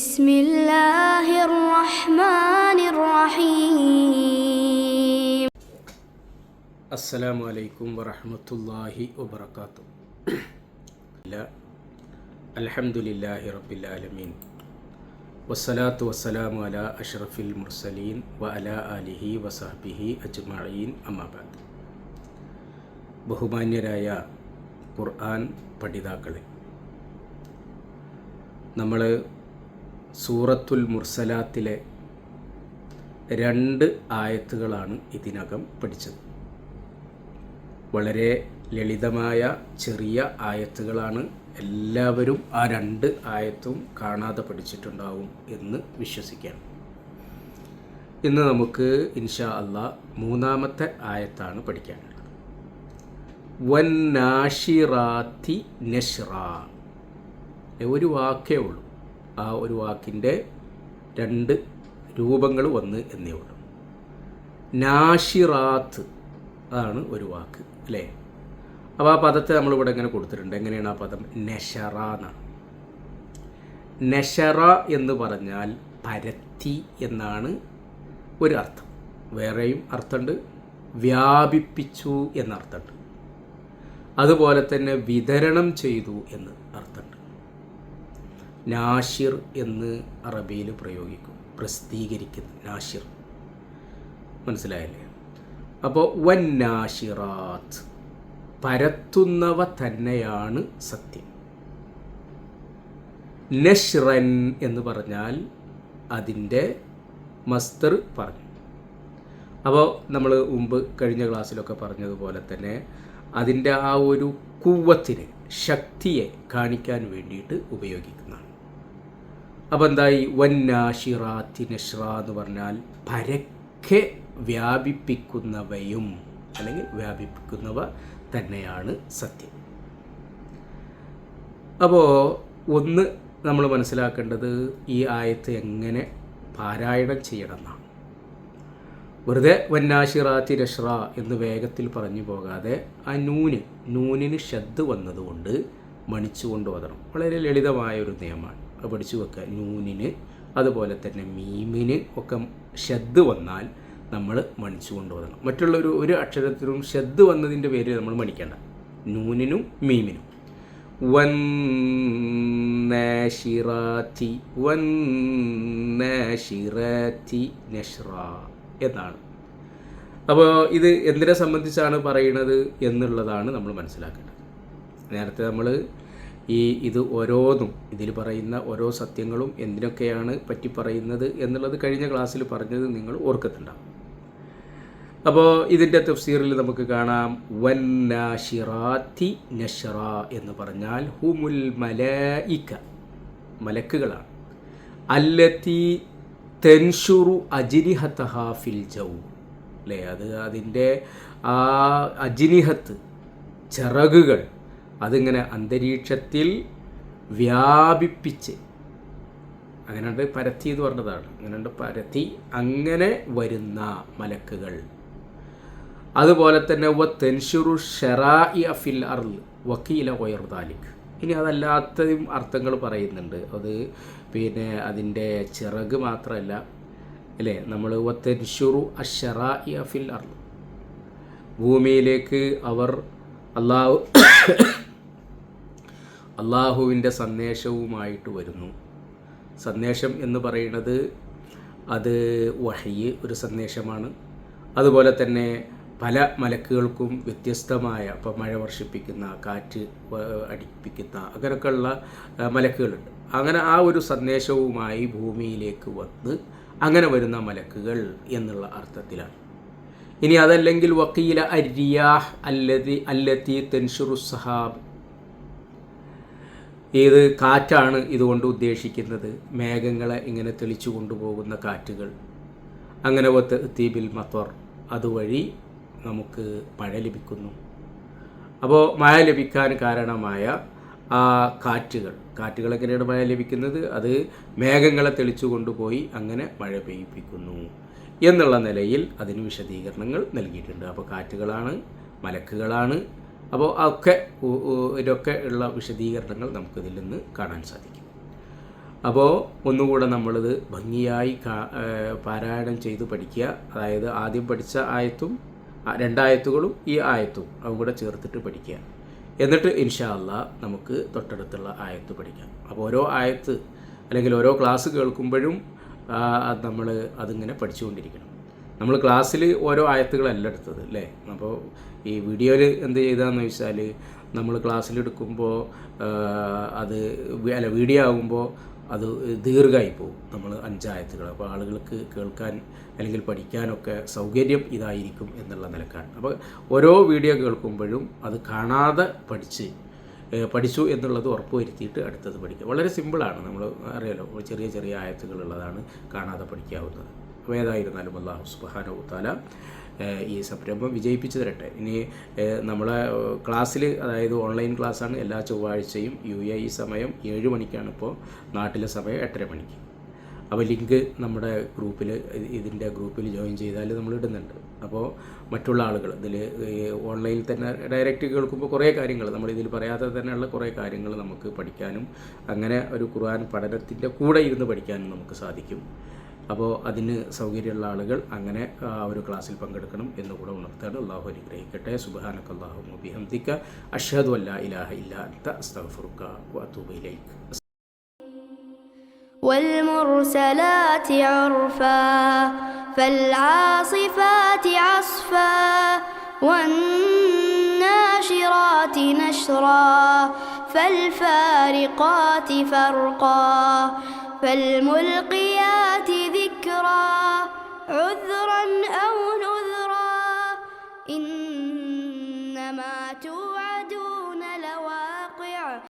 بسم الله الرحمن الرحيم അസ്സലാമു അലൈക്കും വറഹ്മത്തുള്ളാഹി വബറകാതുഹു അൽഹംദുലില്ലാഹി റബ്ബിൽ ആലമീൻ വസ്സലാത്തു വസ്സലാമു അലാ അഷ്റഫിൽ മുർസലീൻ വ അലാ ആലിഹി വസഹ്ബിഹി അജ്മഈൻ അമ്മാബാദ് ബഹുമാന്യരായ ഖുർആൻ പഠിതാക്കളെ നമ്മൾ സൂറത്തുൽ മുർസലാത്തിലെ രണ്ട് ആയത്തുകളാണ് ഇതിനകം പഠിച്ചത്. വളരെ ലളിതമായ ചെറിയ ആയത്തുകളാണ് എല്ലാവരും ആ രണ്ട് ആയത്തും കാണാതെ പഠിച്ചിട്ടുണ്ടാവും എന്ന് വിശ്വസിക്കാം. ഇന്ന് നമുക്ക് ഇൻഷാ അള്ളാ മൂന്നാമത്തെ ആയത്താണ് പഠിക്കാനുള്ളത്. വൻ നാഷിറാത്തി നഷ്റ ഒരു വാക്കേ ഉള്ളൂ. ആ ഒരു വാക്കിന്റെ രണ്ട് രൂപങ്ങൾ വന്ന് എന്നേ ഉള്ളൂ. നാഷിറാത്ത് അതാണ് ഒരു വാക്ക് അല്ലേ? അപ്പോൾ ആ പദത്തെ നമ്മളിവിടെ എങ്ങനെ കൊടുത്തിട്ടുണ്ട്. എങ്ങനെയാണ് ആ പദം? നെഷറ എന്നാണ്. നെഷറ എന്ന് പറഞ്ഞാൽ പരത്തി എന്നാണ് ഒരു അർത്ഥം. വേറെയും അർത്ഥമുണ്ട്. വ്യാപിപ്പിച്ചു എന്നർത്ഥമുണ്ട്. അതുപോലെ തന്നെ വിതരണം ചെയ്തു എന്ന് അർത്ഥമുണ്ട്. നാഷിർ എന്ന് അറബിയിൽ പ്രയോഗിക്കും. പ്രസിദ്ധീകരിക്കുന്നു നാഷിർ. മനസ്സിലായല്ലേ? അപ്പോൾ വൻ നാഷിറാത്ത് പരത്തുന്നവ തന്നെയാണ് സത്യം. നഷ്റൻ എന്ന് പറഞ്ഞാൽ അതിന്റെ മസ്തർ പറഞ്ഞു. അപ്പോൾ നമ്മൾ മുമ്പ് കഴിഞ്ഞ ക്ലാസ്സിലൊക്കെ പറഞ്ഞതുപോലെ തന്നെ അതിന്റെ ആ ഒരു കുവ്വത്തിനെ ശക്തിയെ കാണിക്കാൻ വേണ്ടിയിട്ട് ഉപയോഗിക്കുന്നതാണ്. അപ്പോൾ എന്തായി? വന്നാഷിറാത്തി നഷ്റ എന്ന് പറഞ്ഞാൽ പരക്കെ വ്യാപിപ്പിക്കുന്നവയും അല്ലെങ്കിൽ വ്യാപിപ്പിക്കുന്നവ തന്നെയാണ് സത്യം. അപ്പോൾ ഒന്ന് നമ്മൾ മനസ്സിലാക്കേണ്ടത് ഈ ആയത്ത് എങ്ങനെ പാരായണം ചെയ്യണം എന്നാണ് വെറുതെ വന്നാഷിറാത്തി രഷ്റ എന്ന് വേഗത്തിൽ പറഞ്ഞു പോകാതെ ആ നൂന് നൂനിന് ഷദ് വന്നതുകൊണ്ട് മണിച്ചുകൊണ്ട് കൊണ്ടുവരണം വളരെ ലളിതമായ ഒരു നിയമമാണ്. പഠിച്ചു വെക്കുക. നൂനിന് അതുപോലെ തന്നെ മീമിന് ഒക്കെ ഷദ് വന്നാൽ നമ്മൾ മണിച്ചു കൊണ്ടുപോകണം മറ്റുള്ള ഒരു ഒരു അക്ഷരത്തിനും വന്നതിന്റെ പേര് നമ്മൾ മണിക്കേണ്ട. നൂനിനും മീമിനും. വൻ നാഷിറാത്തി വൻ നാഷിറാത്തി നഷ്റ എന്നാണ്. അപ്പോൾ ഇത് എന്തിനെ സംബന്ധിച്ചാണ് പറയുന്നത് എന്നുള്ളതാണ് നമ്മൾ മനസ്സിലാക്കേണ്ടത്. നേരത്തെ നമ്മൾ ഈ ഇത് ഓരോന്നും ഇതിൽ പറയുന്ന ഓരോ സത്യങ്ങളും എന്തിനൊക്കെയാണ് പറ്റി പറയുന്നത് എന്നുള്ളത് കഴിഞ്ഞ ക്ലാസ്സിൽ പറഞ്ഞത് നിങ്ങൾ ഓർക്കത്തുണ്ടാവും. അപ്പോൾ ഇതിന്റെ തഫ്സീറിൽ നമുക്ക് കാണാം വൻ നാഷിറാത്തി നഷറ എന്ന് പറഞ്ഞാൽ ഹുമുൽ മലയിക്ക മലക്കുകളാണ്. അല്ലത്തി തെൻഷുറു അജിനിഹത്തഹ ഫിൽ ജൗ. അല്ലേ? അത് അതിന്റെ ആ അജിനിഹത്ത് ചിറകുകൾ അതിങ്ങനെ അന്തരീക്ഷത്തിൽ വ്യാപിപ്പിച്ച് അങ്ങനെയുണ്ട് പരത്തി എന്ന് പറഞ്ഞതാണ്. അങ്ങനെയുണ്ട് പരത്തി അങ്ങനെ വരുന്ന മലക്കുകൾ. അതുപോലെ തന്നെ വ തെൻഷുറു ഷെറായി അഫിൽ അർൽ വക്കീല ഒയർദാലിക് ഇനി അതല്ലാത്തതും അർത്ഥങ്ങൾ പറയുന്നുണ്ട്. അത് പിന്നെ അതിന്റെ ചിറക് മാത്രമല്ല അല്ലേ? നമ്മൾ വ തെൻഷുറു അഷറായി അഫിൽ അർൽ ഭൂമിയിലേക്ക് അവർ അള്ളാഹു അള്ളാഹുവിന്റെ സന്ദേശവുമായിട്ട് വരുന്നു. സന്ദേശം എന്ന് പറയുന്നത് അത് വഹയ്യ് ഒരു സന്ദേശമാണ്. അതുപോലെ തന്നെ പല മലക്കുകൾക്കും വ്യത്യസ്തമായ ഇപ്പോൾ മഴ വർഷിപ്പിക്കുന്ന കാറ്റ് അടിപ്പിക്കുന്ന അങ്ങനെയൊക്കെയുള്ള മലക്കുകളുണ്ട്. അങ്ങനെ ആ ഒരു സന്ദേശവുമായി ഭൂമിയിലേക്ക് വന്ന് അങ്ങനെ വരുന്ന മലക്കുകൾ എന്നുള്ള അർത്ഥത്തിലാണ്. ഇനി അതല്ലെങ്കിൽ വക്കീല അരിയാഹ് അല്ലതി അല്ലത്തി തെൻഷുറു സഹാബ് ഏത് കാറ്റാണ് ഇതുകൊണ്ട് ഉദ്ദേശിക്കുന്നത്? മേഘങ്ങളെ ഇങ്ങനെ തെളിച്ചു കൊണ്ടുപോകുന്ന കാറ്റുകൾ. അങ്ങനെ ഒത്ത് തീബിൽ മത്വർ. അതുവഴി നമുക്ക് മഴ ലഭിക്കുന്നു. അപ്പോൾ മഴ ലഭിക്കാൻ കാരണമായ ആ കാറ്റുകൾ. കാറ്റുകൾ എങ്ങനെയാണ് മഴ ലഭിക്കുന്നത്? അത് മേഘങ്ങളെ തെളിച്ചു കൊണ്ടുപോയി അങ്ങനെ മഴ പെയ്യിപ്പിക്കുന്നു എന്നുള്ള നിലയിൽ അതിന് വിശദീകരണങ്ങൾ നൽകിയിട്ടുണ്ട്. അപ്പോൾ കാറ്റുകളാണ് മലക്കുകളാണ് അപ്പോൾ ഒക്കെ ഇതൊക്കെ ഉള്ള വിശദീകരണങ്ങൾ നമുക്കിതിൽ നിന്ന് കാണാൻ സാധിക്കും. അപ്പോൾ ഒന്നുകൂടെ നമ്മളിത് ഭംഗിയായി പാരായണം ചെയ്ത് പഠിക്കുക. അതായത് ആദ്യം പഠിച്ച ആയത്തും രണ്ടായത്തുകളും ഈ ആയത്തും അതും കൂടെ ചേർത്തിട്ട് പഠിക്കുക. എന്നിട്ട് ഇൻഷാല്ല നമുക്ക് തൊട്ടടുത്തുള്ള ആയത്ത് പഠിക്കാം. അപ്പോൾ ഓരോ ആയത്ത് അല്ലെങ്കിൽ ഓരോ ക്ലാസ് കേൾക്കുമ്പോഴും നമ്മൾ അതിങ്ങനെ പഠിച്ചുകൊണ്ടിരിക്കണം. നമ്മൾ ക്ലാസ്സിൽ ഓരോ ആയത്തുകളല്ല എടുത്തത് അല്ലേ? അപ്പോൾ ഈ വീഡിയോയിൽ എന്ത് ചെയ്താന്ന് വെച്ചാൽ നമ്മൾ ക്ലാസ്സിലെടുക്കുമ്പോൾ അത് അല്ല വീഡിയോ ആകുമ്പോൾ അത് ദീർഘമായി പോകും നമ്മൾ അഞ്ചായത്തുകൾ അപ്പോൾ ആളുകൾക്ക് കേൾക്കാൻ അല്ലെങ്കിൽ പഠിക്കാനൊക്കെ സൗകര്യം ഇതായിരിക്കും എന്നുള്ള നിലക്കാണ്. അപ്പോൾ ഓരോ വീഡിയോ കേൾക്കുമ്പോഴും അത് കാണാതെ പഠിച്ച് പഠിച്ചു എന്നുള്ളത് ഉറപ്പുവരുത്തിയിട്ട് അടുത്തത് പഠിക്കുക. വളരെ സിമ്പിളാണ്. നമ്മൾ അറിയാലോ ചെറിയ ചെറിയ ആയത്തുകളുള്ളതാണ് കാണാതെ പഠിക്കാവുന്നത്. അപ്പോൾ ഏതായിരുന്നാലും അള്ളാഹു സുബാനോ താല ഈ സംരംഭം വിജയിപ്പിച്ചു തരട്ടെ. ഇനി നമ്മളെ ക്ലാസ്സിൽ അതായത് ഓൺലൈൻ ക്ലാസ്സാണ് എല്ലാ ചൊവ്വാഴ്ചയും യു എ ഇ സമയം ഏഴ് മണിക്കാണ് ഇപ്പോൾ നാട്ടിലെ സമയം എട്ടര മണിക്ക്. അപ്പോൾ ലിങ്ക് നമ്മുടെ ഗ്രൂപ്പിൽ ഇതിന്റെ ഗ്രൂപ്പിൽ ജോയിൻ ചെയ്താൽ നമ്മൾ ഇടുന്നുണ്ട്. അപ്പോൾ മറ്റുള്ള ആളുകൾ ഇതിൽ ഓൺലൈനിൽ തന്നെ ഡയറക്റ്റ് കേൾക്കുമ്പോൾ കുറേ കാര്യങ്ങൾ നമ്മൾ ഇതിൽ പറയാതെ തന്നെയുള്ള കുറേ കാര്യങ്ങൾ നമുക്ക് പഠിക്കാനും അങ്ങനെ ഒരു ഖുർആൻ പഠനത്തിന്റെ കൂടെ ഇരുന്ന് പഠിക്കാനും നമുക്ക് സാധിക്കും. അപ്പോൾ അതിന് സൗകര്യമുള്ള ആളുകൾ അങ്ങനെ ആ ഒരു ക്ലാസ്സിൽ പങ്കെടുക്കണം എന്ന് കൂടെ ഉണർത്താൻ അള്ളാഹു അനുഗ്രഹിക്കട്ടെ സുബാനക്ക് അള്ളാഹു മുബിഹംദിക്ക അഷഹദു അല്ലാ ഇലാഹ ഇല്ല അന്ത അസ്തഗ്ഫിറുക വഅതൂബു ഇലൈക് والمرسلات عرفا فالعاصفات عصفا والناشرات نشرا فالفارقات فرقا فالملقيات ذكرا عذرا